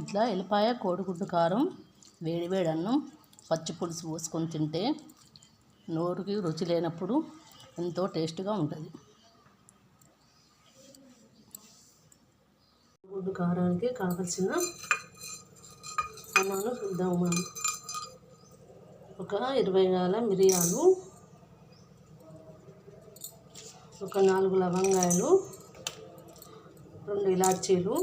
ఇట్లా ఎల్లిపాయ కోడిగుడ్డు కారం వేడివేడి అన్నం పచ్చి పులుసు పోసుకొని తింటే నోరుకి రుచి లేనప్పుడు ఎంతో టేస్ట్గా ఉంటుంది. గుడ్డు కారానికి కావలసిన సామాను చూద్దాము మనం. ఒక ఇరవై గాల మిరియాలు ఒక నాలుగు లవంగాయలు రెండు ఇలాచీలు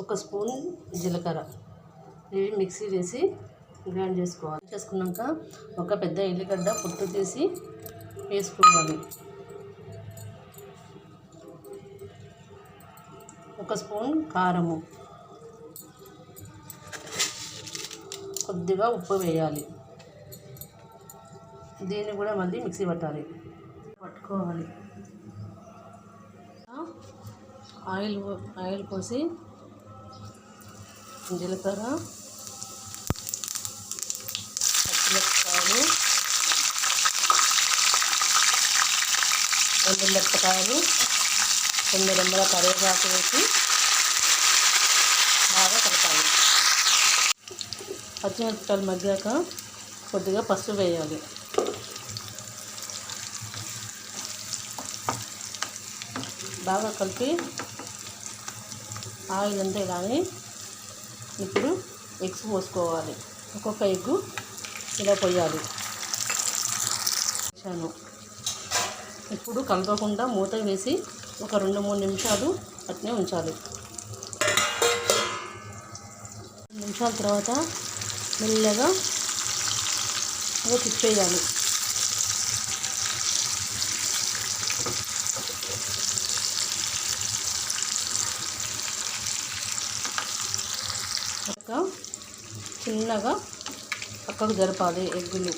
ఒక స్పూన్ జీలకర్ర. ఇవి మిక్సీ వేసి గ్రైండ్ చేసుకోవాలి. చేసుకున్నాక ఒక పెద్ద ఎల్లిగడ్డ పొట్టు తీసి వేసుకోవాలి. ఒక స్పూన్ కారము. కొద్దిగా ఉప్పు వేయాలి. దీన్ని కూడా మళ్ళీ మిక్సీ పట్టాలి. పట్టుకోవాలి. ఆయిల్ ఆయిల్ పోసి జీలకర్ర పచ్చిమిరపకాయలు రెండు మిరపకాయలు రెండు వందల కరివేపాకు వేసి బాగా కలపాలి. పచ్చిమిరపకాయలు మగ్గాక కొద్దిగా పసుపు వేయాలి. బాగా కలిపి ఆయిల్ అంతే కానీ ఇప్పుడు ఎగ్స్ పోసుకోవాలి. ఒక్కొక్క ఎగ్గు ఇలా పోయాలి. వేసాను ఇప్పుడు కలపకుండా మూత వేసి ఒక రెండు మూడు నిమిషాలు అట్నే ఉంచాలి. నిమిషాల తర్వాత మెల్లగా ఇలా తిప్పేయాలి. ఒక చిన్నగా పక్కకు జరపాలి ఎగ్గులు.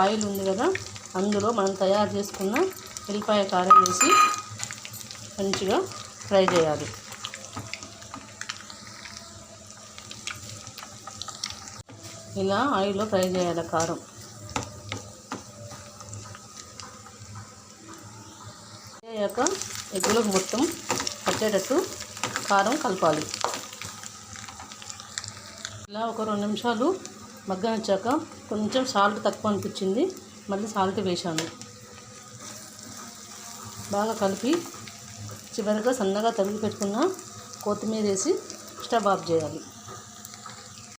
ఆయిల్ ఉంది కదా అందులో మనం తయారు చేసుకున్న ఉల్లిపాయ కారం వేసి మంచిగా ఫ్రై చేయాలి. ఇలా ఆయిల్లో ఫ్రై చేయాలి కారం. అయ్యాక ఎగ్గులకు మొత్తం పట్టేటట్టు కారం కలపాలి. ఇలా ఒక రెండు నిమిషాలు మగ్గనిచ్చాక కొంచెం సాల్ట్ తక్కువ అనిపించింది మళ్ళీ సాల్ట్ వేశాను. బాగా కలిపి చివరిగా సన్నగా తరిగి పెట్టుకున్న కొత్తిమీర వేసి స్టవ్ ఆఫ్ చేయాలి.